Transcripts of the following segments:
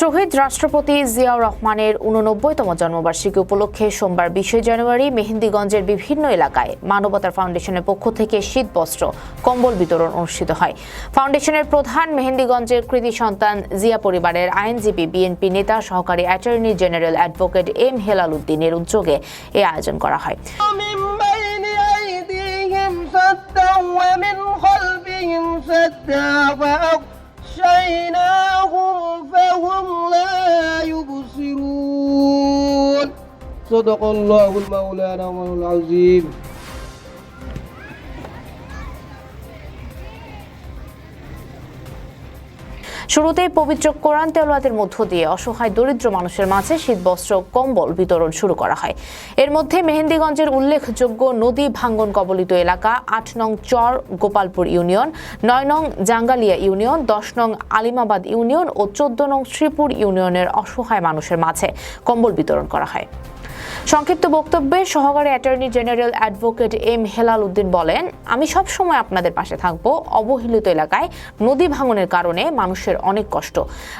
শহীদ রাষ্ট্রপতি জিয়াউর রহমানের উননব্বইতম জন্মবার্ষিকী উপলক্ষে সোমবার বিশে জানুয়ারি মেহেন্দিগঞ্জের বিভিন্ন এলাকায় মানবতার ফাউন্ডেশনের পক্ষ থেকে শীত বস্ত্র কম্বল বিতরণ অনুষ্ঠিত হয় ফাউন্ডেশনের প্রধান মেহেন্দিগঞ্জের কৃতি সন্তান জিয়া পরিবারের আইনজীবী বিএনপি নেতা সহকারী attorney general advocate M Helal উদ্দিনের উদ্যোগে এই আয়োজন করা হয় من بين أيديهم سدا ومن خلفهم سدا فأغشيناهم صدق الله المولانا العظيم শুরুতেই পবিত্র কোরআন তেলাওয়াতের মধ্য দিয়ে অসহায় দরিদ্র মানুষের মাঝে শীতবস্ত্র কম্বল বিতরণ শুরু করা হয় এর মধ্যে মেহেন্দিগঞ্জের উল্লেখযোগ্য নদী ভাঙ্গন কবলিত এলাকা আট নং চর গোপালপুর ইউনিয়ন নয় নং জাঙ্গালিয়া ইউনিয়ন দশ নং আলিমাবাদ ইউনিয়ন ও চোদ্দ নং শ্রীপুর ইউনিয়নের অসহায় মানুষের মাঝে কম্বল বিতরণ করা হয় সংক্ষিপ্ত বক্তব্যে সহকারী attorney general advocate M Helal Uddin বলেন আমি সব সময় আপনাদের পাশে থাকব অবহেলিত এলাকায় নদী ভাঙনের কারণে মানুষের অনেক কষ্ট।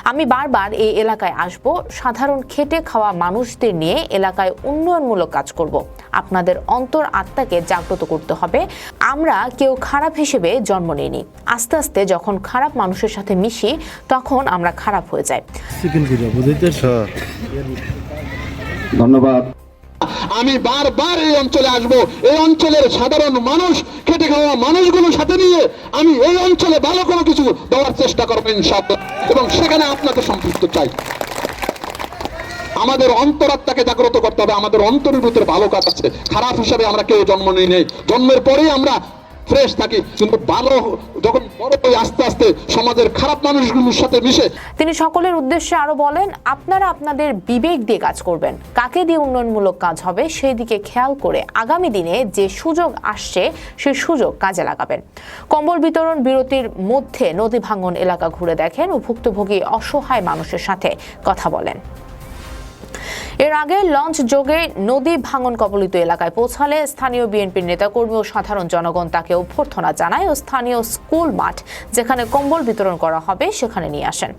আমি বারবার এই এলাকায় আসব সাধারণ খেটে খাওয়া মানুষদের নিয়ে এলাকায় উন্নয়নমূলক কাজ করব। আপনাদের অন্তর আত্মাকে জাগ্রত করতে হবে। আমরা কেউ খারাপ হিসেবে জন্ম নিইনি। আস্তে আস্তে যখন খারাপ মানুষের সাথে মিশি তখন আমরা খারাপ হয়ে যাই। ধন্যবাদ। আমি বারবার এই অঞ্চলে আসব। এই অঞ্চলের সাধারণ মানুষ, খেটে খাওয়া মানুষগুলোর সাথে নিয়ে আমি এই অঞ্চলে ভালো কোনো কিছু দেওয়ার চেষ্টা করব ইনশাআল্লাহ। এবং সেখানে আপনাকে সম্পৃক্ত চাই। আমাদের অন্তরাত্মাকে জাগ্রত করতে হবে। আমাদের অন্তরের ভিতরে ভালো কাজ আছে। খারাপ হিসাবে আমরা কেউ জন্ম নিই নেই। জন্মের পরেই আমরা ফ্রেশ থাকি, কিন্তু ভালো যখন বড় হই আস্তে আস্তে সমাজের খারাপ মানুষগুলোর সাথে মিশে। তিনি সকলের উদ্দেশ্যে আরও বলেন, আপনারা আপনাদের বিবেক দিয়ে কাজ করবেন। কাকে দিয়ে উন্নয়নমূলক কাজ হবে সেই দিকে খেয়াল করে আগামী দিনে যে সুযোগ আসছে সেই সুযোগ কাজে লাগাবেন। কম্বল বিতরণ বিরতির মধ্যে নদী ভাঙ্গন এলাকা ঘুরে দেখেন ও ভুক্তভোগী অসহায় মানুষের সাথে কথা বলেন। এর আগে লঞ্চ যোগে নদী ভাঙন কবলিত এলাকায় পৌঁছালে স্থানীয় বিএনপির নেতাকর্মী ও সাধারণ জনগণ তাকে অভ্যর্থনা জানায় ও স্থানীয় স্কুল মাঠ যেখানে কম্বল বিতরণ করা হবে সেখানে নিয়ে আসেন।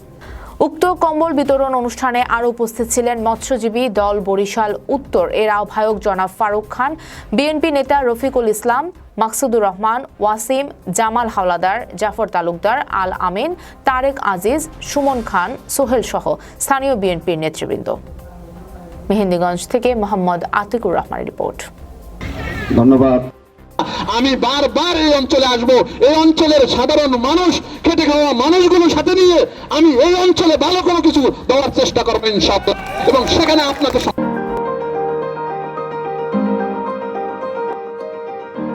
উক্ত কম্বল বিতরণ অনুষ্ঠানে আরও উপস্থিত ছিলেন মৎস্যজীবী দল বরিশাল উত্তর। এর আহ্বায়ক জনাব ফারুক খান, বিএনপি নেতা রফিকুল ইসলাম, মাকসুদুর রহমান, ওয়াসিম, জামাল হাওলাদার, জাফর তালুকদার, আল আমিন, তারেক আজিজ, সুমন খান, সোহেল সহ স্থানীয় বিএনপির নেতৃবৃন্দ। মেহেন্দিগঞ্জ থেকে মোহাম্মদ আতিকুর রহমানের রিপোর্ট। ধন্যবাদ। আমি বারবার এই অঞ্চলে আসব। এই অঞ্চলের সাধারণ মানুষ খেটে খাওয়া মানুষগুলো সাথে নিয়ে আমি এই অঞ্চলে ভালো কোনো কিছু দেওয়ার চেষ্টা করবেন সব এবং সেখানে আপনাদের সম-